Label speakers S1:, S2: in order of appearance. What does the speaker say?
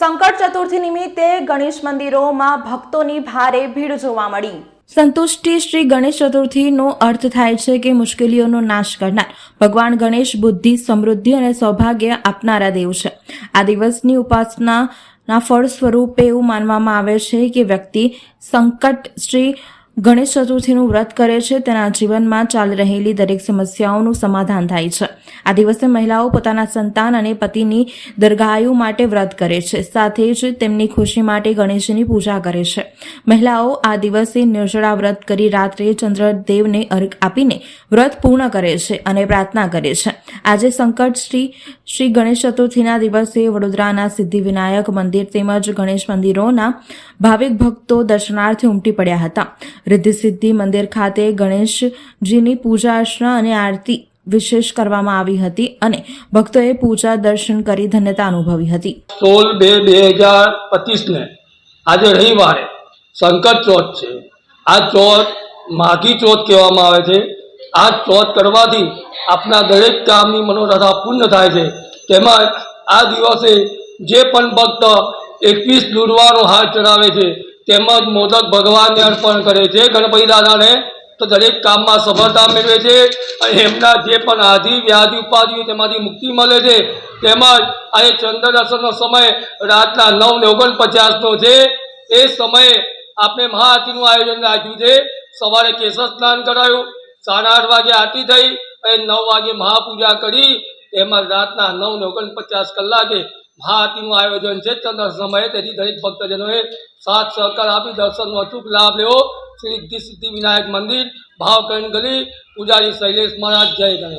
S1: સંકટ ચતુર્થી નિમિત્તે ગણેશ મંદિરોમાં ભક્તોની ભારે ભીડ જોવા મળી. સંતુષ્ટિ શ્રી ગણેશ ચતુર્થીનો અર્થ થાય છે કે મુશ્કેલીઓનો નાશ કરનાર. ભગવાન ગણેશ બુદ્ધિ, સમૃદ્ધિ અને સૌભાગ્ય આપનારા દેવ છે. આ દિવસની ઉપાસનાના ફળ સ્વરૂપે એવું માનવામાં આવે છે કે વ્યક્તિ સંકટ શ્રી ગણેશ ચતુર્થીનું વ્રત કરે છે. તેના જીવનમાં ચાલી રહેલી દરેક સમસ્યાઓનું સમાધાન થાય છે. આ દિવસે મહિલાઓ પોતાના સંતાન અને પતિની દીર્ઘાયુ માટે વ્રત કરે છે. સાથે જ તેમની ખુશી માટે ગણેશની પૂજા કરે છે. મહિલાઓ આ દિવસે નિર્જળા વ્રત કરી રાત્રે ચંદ્રદેવને અર્ઘ આપીને વ્રત પૂર્ણ કરે છે અને પ્રાર્થના કરે છે. આજે સંકટ શ્રી શ્રી ગણેશ ચતુર્થીના દિવસે વડોદરાના સિદ્ધિવિનાયક મંદિર તેમજ ગણેશ મંદિરોના ભાવિક ભક્તો દર્શનાર્થે ઉમટી પડ્યા હતા. રિદ્ધિ સિદ્ધિ મંદિર ખાતે ગણેશજીની પૂજા, અર્ચના અને આરતી વિશેષ કરવામાં આવી હતી અને ભક્તોએ પૂજા દર્શન કરી ધન્યતા અનુભવી હતી.
S2: સોળ બે બે હજાર પચીસને આજે રવિવારે સંકટ ચોથ છે. આ ચોથ માઘી ચોથ કહેવામાં આવે છે. આ ચોથ કરવાથી આપના દરેક કામની મનોરથા પૂર્ણ થાય છે. તેમાં આ દિવસે જે પણ ભક્ત એકવીસ દુર્વાનો હાથ ચડાવે છે, તેમજ મોદક ભગવાનને અર્પણ કરે છે, ગણપતિ દાદાને, તો દરેક કામમાં સફળતા મેળવે છે અને એમના જે પણ આધિ, વ્યાધિ, ઉપાધિ તેમાંથી મુક્તિ મળે છે. તેમજ આ ચંદ્ર દર્શનનો સમય રાતના નવ ને ઓગણપચાસનો છે. એ સમયે આપણે મહાઆરતીનું આયોજન રાખ્યું છે. સવારે કેસર સ્નાન કરાયું. સાડા આઠ વાગે આરતી થઈ અને નવ વાગે મહાપૂજા કરી. તેમજ રાતના નવ ને ઓગણપચાસ કલાકે મહાઆરતીનું આયોજન છે. ચંદ્ર સમયે તેથી દરેક ભક્તજનોએ સાથ સહકાર આપી દર્શનનો અચૂક લાભ લેવો. શ્રી સિદ્ધિ વિનાયક મંદિર, ભાવકરણ ગલી, પૂજારી શૈલેષ મહારાજ, જય ગણેશ.